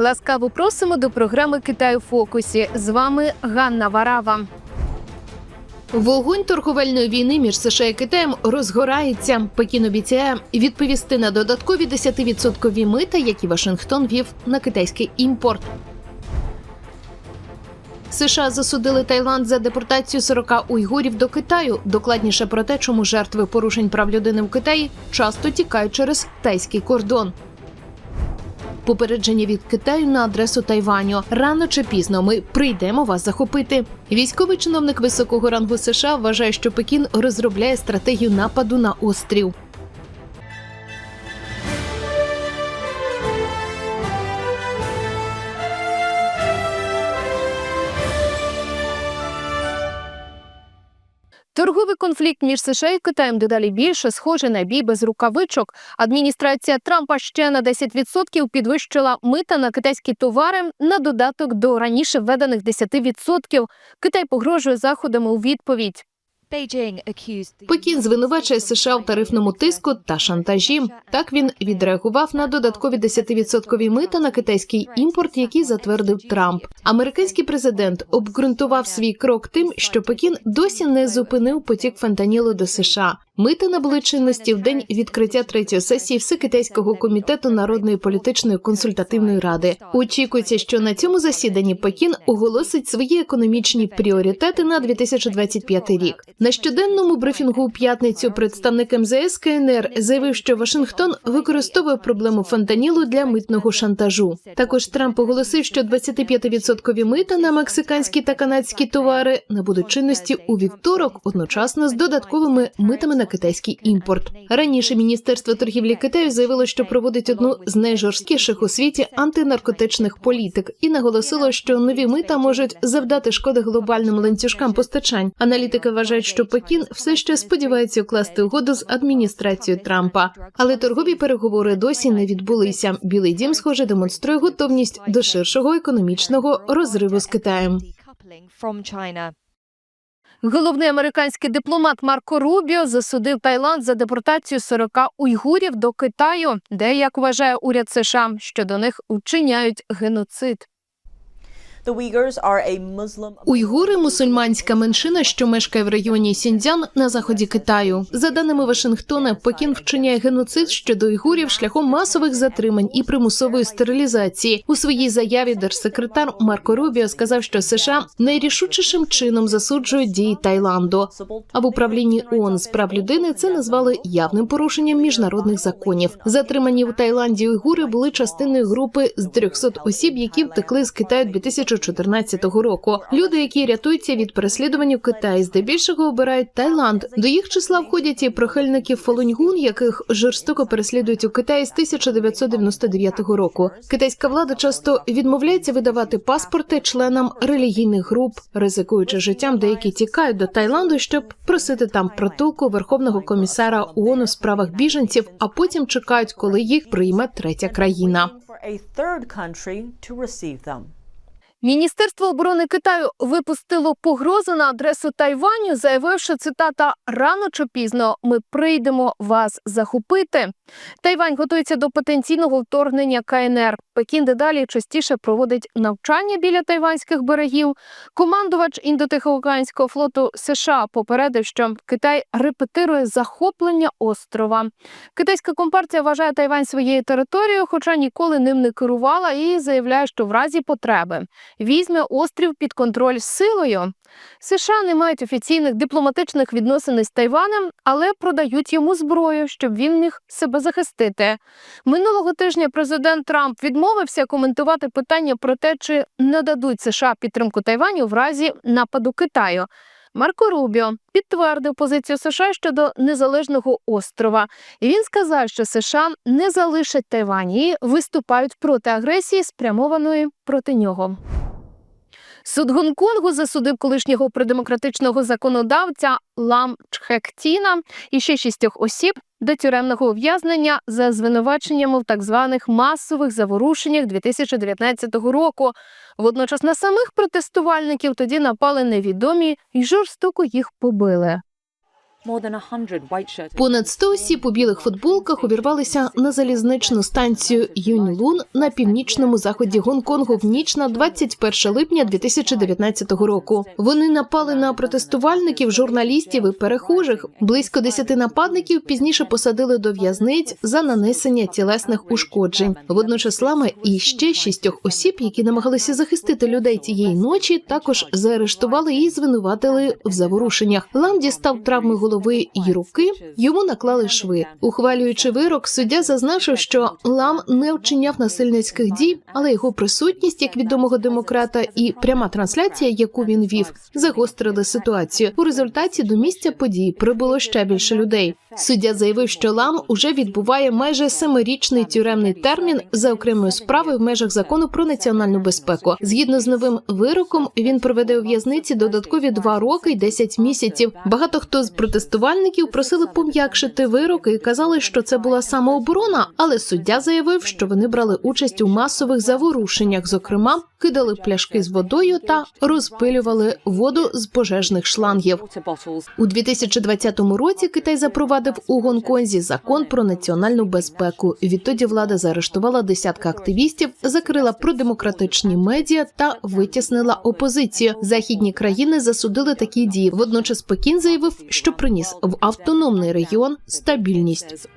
Ласкаво просимо до програми Китай у фокусі. З вами Ганна Варава. Вогонь торговельної війни між США і Китаєм розгорається. Пекін обіцяє відповісти на додаткові 10% мита, які Вашингтон вів на китайський імпорт. США засудили Таїланд за депортацію 40 уйгурів до Китаю. Докладніше про те, чому жертви порушень прав людини в Китаї часто тікають через тайський кордон. Попередження від Китаю на адресу Тайваню. Рано чи пізно ми прийдемо вас захопити. Військовий чиновник високого рангу США вважає, що Пекін розробляє стратегію нападу на острів. Торговий конфлікт між США і Китаєм дедалі більше схожий на бій без рукавичок. Адміністрація Трампа ще на 10% підвищила мита на китайські товари на додаток до раніше введених 10%. Китай погрожує заходами у відповідь. Пекін звинувачує США в тарифному тиску та шантажі. Так він відреагував на додаткові 10% мита на китайський імпорт, який затвердив Трамп. Американський президент обґрунтував свій крок тим, що Пекін досі не зупинив потік фентанілу до США. Мита набули чинності в день відкриття третьої сесії Всекитайського комітету народної політичної консультативної ради. Очікується, що на цьому засіданні Пекін оголосить свої економічні пріоритети на 2025 рік. На щоденному брифінгу у п'ятницю представник МЗС КНР заявив, що Вашингтон використовує проблему фентанілу для митного шантажу. Також Трамп оголосив, що 25% мита на мексиканські та канадські товари набудуть чинності у вівторок, одночасно з додатковими митами на китайський імпорт. Раніше міністерство торгівлі Китаю заявило, що проводить одну з найжорсткіших у світі антинаркотичних політик, і наголосило, що нові мита можуть завдати шкоди глобальним ланцюжкам постачань. Аналітики вважають, що Пекін все ще сподівається укласти угоду з адміністрацією Трампа, але торгові переговори досі не відбулися. Білий дім, схоже, демонструє готовність до ширшого економічного розриву з Китаєм. Головний американський дипломат Марко Рубіо засудив Таїланд за депортацію 40 уйгурів до Китаю, де, як вважає уряд США, що до них вчиняють геноцид. Уйгури – мусульманська меншина, що мешкає в районі Сіньцзян на заході Китаю. За даними Вашингтона, Пекін вчиняє геноцид щодо уйгурів шляхом масових затримань і примусової стерилізації. У своїй заяві держсекретар Марко Рубіо сказав, що США найрішучішим чином засуджують дії Таїланду. А в управлінні ООН з прав людини це назвали явним порушенням міжнародних законів. Затримані у Таїланді уйгури були частиною групи з 300 осіб, які втекли з Китаю 2014 року. Люди, які рятуються від переслідувань у Китаї, здебільшого обирають Таїланд. До їх числа входять і прихильники Фалуньгун, яких жорстоко переслідують у Китаї з 1999 року. Китайська влада часто відмовляється видавати паспорти членам релігійних груп, ризикуючи життям, деякі тікають до Таїланду, щоб просити там притулку верховного комісара ООН у справах біженців, а потім чекають, коли їх прийме третя країна. Міністерство оборони Китаю випустило погрозу на адресу Тайваню, заявивши цитата рано чи пізно ми прийдемо вас захопити. Тайвань готується до потенційного вторгнення КНР. Пекін дедалі частіше проводить навчання біля тайванських берегів. Командувач індотихоокеанського флоту США попередив, що Китай репетирує захоплення острова. Китайська компартія вважає Тайвань своєю територією, хоча ніколи ним не керувала, і заявляє, що в разі потреби візьме острів під контроль силою. США не мають офіційних дипломатичних відносин із Тайванем, але продають йому зброю, щоб він міг себе захистити. Минулого тижня президент Трамп відмовився коментувати питання про те, чи нададуть США підтримку Тайваню в разі нападу Китаю. Марко Рубіо підтвердив позицію США щодо незалежного острова, і він сказав, що США не залишать Тайвань виступають проти агресії, спрямованої проти нього. Суд Гонконгу засудив колишнього продемократичного законодавця Лам Чхектіна і ще шістьох осіб до тюремного ув'язнення за звинуваченнями в так званих масових заворушеннях 2019 року. Водночас на самих протестувальників тоді напали невідомі і жорстоко їх побили. Понад 100 осіб у білих футболках увірвалися на залізничну станцію Юньлун на північному заході Гонконгу в ніч на 21 липня 2019 року. Вони напали на протестувальників, журналістів і перехожих. Близько 10 нападників пізніше посадили до в'язниць за нанесення тілесних ушкоджень. Водночас лами і ще шістьох осіб, які намагалися захистити людей цієї ночі, також заарештували і звинуватили в заворушеннях. Лам дістав травми голови і руки. Йому наклали шви. Ухвалюючи вирок, суддя зазначив, що Лам не вчиняв насильницьких дій, але його присутність як відомого демократа і пряма трансляція, яку він вів, загострили ситуацію. У результаті до місця подій прибуло ще більше людей. Суддя заявив, що Лам уже відбуває майже семирічний тюремний термін за окремою справою в межах закону про національну безпеку. Згідно з новим вироком, він проведе у в'язниці додаткові два роки й 10 місяців. Багато хто з протестувальників просили пом'якшити вироки і казали, що це була самооборона, але суддя заявив, що вони брали участь у масових заворушеннях, зокрема, кидали пляшки з водою та розпилювали воду з пожежних шлангів. У 2020 році Китай запровадив у Гонконзі закон про національну безпеку. Відтоді влада заарештувала десятка активістів, закрила продемократичні медіа та витіснила опозицію. Західні країни засудили такі дії. Водночас Пекін заявив, що приніс в автономний регіон стабільність.